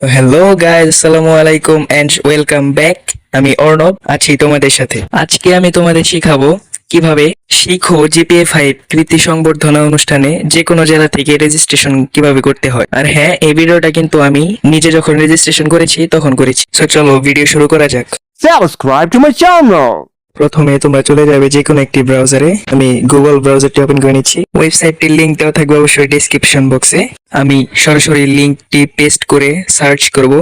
Hello guys আসসালামু আলাইকুম and welcome back আমি অর্ণব, আছি তোমাদের সাথে। আজকে আমি তোমাদের শিখাবো কীভাবে শিখো জিপিএ ফাইভ কৃতি সংবর্ধনা অনুষ্ঠানে যে কোনো জেলা থেকে রেজিস্ট্রেশন কীভাবে করতে হয়। আর হ্যাঁ এই ভিডিওটা কিন্তু আমি নিজে যখন রেজিস্ট্রেশন করেছি, তখন করেছি। চলো ভিডিও শুরু করা যাক। Subscribe to my channel. প্রথমে তোমরা চলে যাবে যে কোনো একটি ব্রাউজারে আমি গুগল ব্রাউজারটি ওপেন করে নিচ্ছি। ওয়েবসাইটটির লিংক দেওয়া থাকবে অবশ্যই ডিসক্রিপশন বক্সে আমি সরাসরি লিংকটি পেস্ট করে সার্চ করব।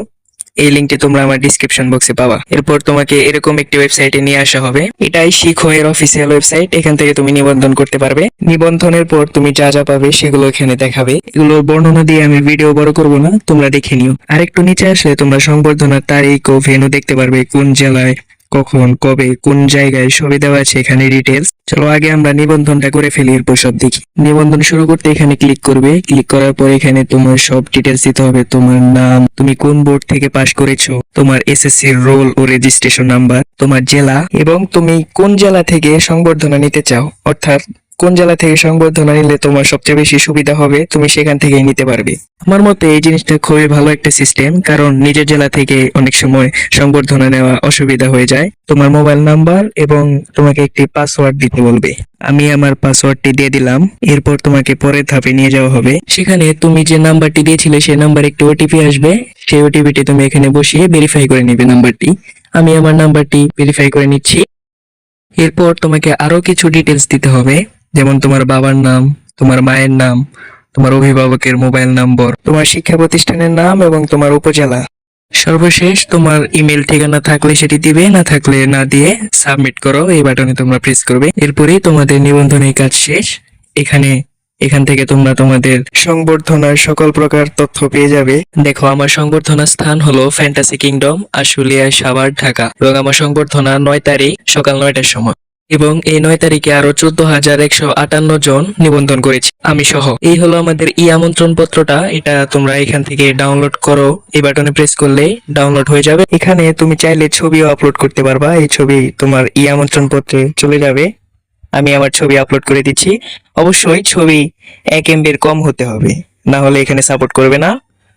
এই লিংকটি তোমরা আমার ডিসক্রিপশন বক্সে পাবা। এরপর তোমাকে এরকম একটি ওয়েবসাইটে নিয়ে আসা হবে। এটাই শিখো এর অফিসিয়াল ওয়েবসাইট এখান থেকে তুমি নিবন্ধন করতে পারবে। নিবন্ধনের পর তুমি যা যা পাবে সেগুলো এখানে দেখাবে। এগুলো বর্ণনা দিয়ে আমি ভিডিও বড় করব না। তোমরা দেখে নিও। আরেকটু নিচে আসলে তোমরা সংবর্ধনার তারিখ ও ভেন্যু দেখতে পারবে কোন জেলায় কখন, কবে, কোন জায়গায়, সবই দেওয়া আছে এখানে ডিটেলস চলো আগে আমরা নিবন্ধনটা করে ফেলি, এরপর সব দেখি। নিবন্ধন শুরু করতে এখানে ক্লিক করবে। ক্লিক করার পর এখানে তোমার সব ডিটেলস দিতে হবে। তোমার নাম, তুমি কোন বোর্ড থেকে পাশ করেছ, তোমার এসএসসি রোল ও রেজিস্ট্রেশন নাম্বার তোমার জেলা, এবং তুমি কোন জেলা থেকে সংবর্ধনা নিতে চাও। অর্থাৎ কোন জেলা থেকে সংবর্ধনা নিলে তোমার সবচেয়ে বেশি সুবিধা হবে, তুমি সেখান থেকেই নিতে পারবে। আমার মতে এই জিনিসটা খুবই ভালো একটা সিস্টেম কারণ নিজের জেলা থেকে অনেক সময় সংবর্ধনা নেওয়া অসুবিধা হয়ে যায়। তোমার মোবাইল নাম্বার এবং তোমাকে একটি পাসওয়ার্ড দিতে বলবে। আমি আমার পাসওয়ার্ডটি দিয়ে দিলাম, এরপর তোমাকে পরের ধাপে নিয়ে যাওয়া হবে। সেখানে তুমি যে নাম্বারটি দিয়েছিলে, সেই নাম্বার একটি ওটিপি আসবে। সেই ওটিপিটি তুমি এখানে বসিয়ে ভেরিফাই করে নিবে নাম্বারটি আমি আমার নাম্বারটি ভেরিফাই করে নিচ্ছি। এরপর তোমাকে আরও কিছু ডিটেলস দিতে হবে। যেমন তোমার বাবার নাম, তোমার মায়ের নাম, তোমার অভিভাবকের মোবাইল নম্বর, তোমার শিক্ষা প্রতিষ্ঠানের নাম এবং তোমার উপজেলা। সর্বশেষ তোমার ইমেল ঠিকানা থাকলে সেটি দিবে, না থাকলে না দিয়ে সাবমিট করো, এই বাটনে তোমরা প্রেস করবে। এরপরেই তোমাদের নিবন্ধনের কাজ শেষ। এখানে, এখান থেকে তোমরা তোমাদের সংবর্ধনার সকল প্রকার তথ্য পেয়ে যাবে। দেখো, আমার সংবর্ধনার স্থান হলো ফ্যান্টাসি কিংডম আশুলিয়া, সাভার, ঢাকা। এবং আমার সংবর্ধনা নয় তারিখ, সকাল নয়টার সময়। এবং এই নয় তারিখে আরও চোদ্দ হাজার একশো আটান্ন জন নিবন্ধন করেছি। আমি সহ। এই হলো আমাদের ই আমন্ত্রণ পত্রটা এটা তোমরা এখান থেকে ডাউনলোড করো। এই বাটনে প্রেস করলে ডাউনলোড হয়ে যাবে। এখানে তুমি চাইলে ছবিও আপলোড করতে পারবা। এই ছবি তোমার ই আমন্ত্রণ পত্রে চলে যাবে। আমি আমার ছবি আপলোড করে দিচ্ছি। অবশ্যই ছবি এক এমবির কম হতে হবে। না হলে এখানে সাপোর্ট করবে না।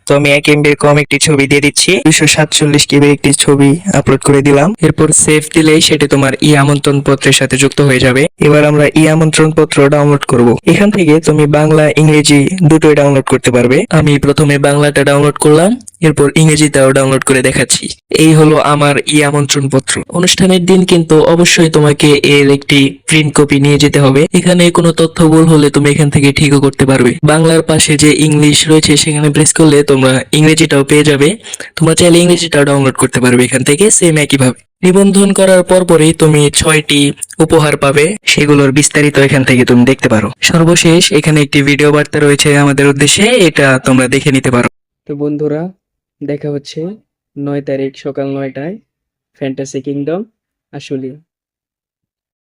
তো আমি এক এমবির কম একটি ছবি দিয়ে দিচ্ছি। দুশো সাতচল্লিশ কেবির একটি ছবি আপলোড করে দিলাম। এরপর সেভ দিলেই সেটি তোমার ই আমন্ত্রণ পত্রের সাথে যুক্ত হয়ে যাবে। এবার আমরা ই আমন্ত্রণ পত্র ডাউনলোড করব। এখান থেকে তুমি বাংলা, ইংরেজি দুটোই ডাউনলোড করতে পারবে। আমি প্রথমে বাংলাটা ডাউনলোড করলাম। এরপর ইংরেজিটাও ডাউনলোড করে দেখাচ্ছি। এই হলো আমার ই আমন্ত্রণ পত্র অনুষ্ঠানের দিন কিন্তু অবশ্যই তোমাকে এর একটি প্রিন্ট কপি নিয়ে যেতে হবে। এখানে কোনো তথ্য ভুল হলে তুমি এখান থেকে ঠিকও করতে পারবে। বাংলার পাশে যে ইংলিশ রয়েছে, সেখানে প্রেস করলে তোমরা ইংরেজিটাও পেয়ে যাবে। তোমরা চাইলে ইংরেজিটাও ডাউনলোড করতে পারবে এখান থেকে সেম একইভাবে। নিবন্ধন করার পরপরই তুমি ছয়টি উপহার পাবে, সেগুলোর বিস্তারিত এখান থেকে তুমি দেখতে পারো। সর্বশেষ এখানে একটি ভিডিও বার্তা রয়েছে আমাদের উদ্দেশ্যে, এটা তোমরা দেখে নিতে পারো। তো বন্ধুরা দেখা হচ্ছে নয় তারিখ সকাল নয়টায় ফ্যান্টাসি কিংডম আশুলিয়া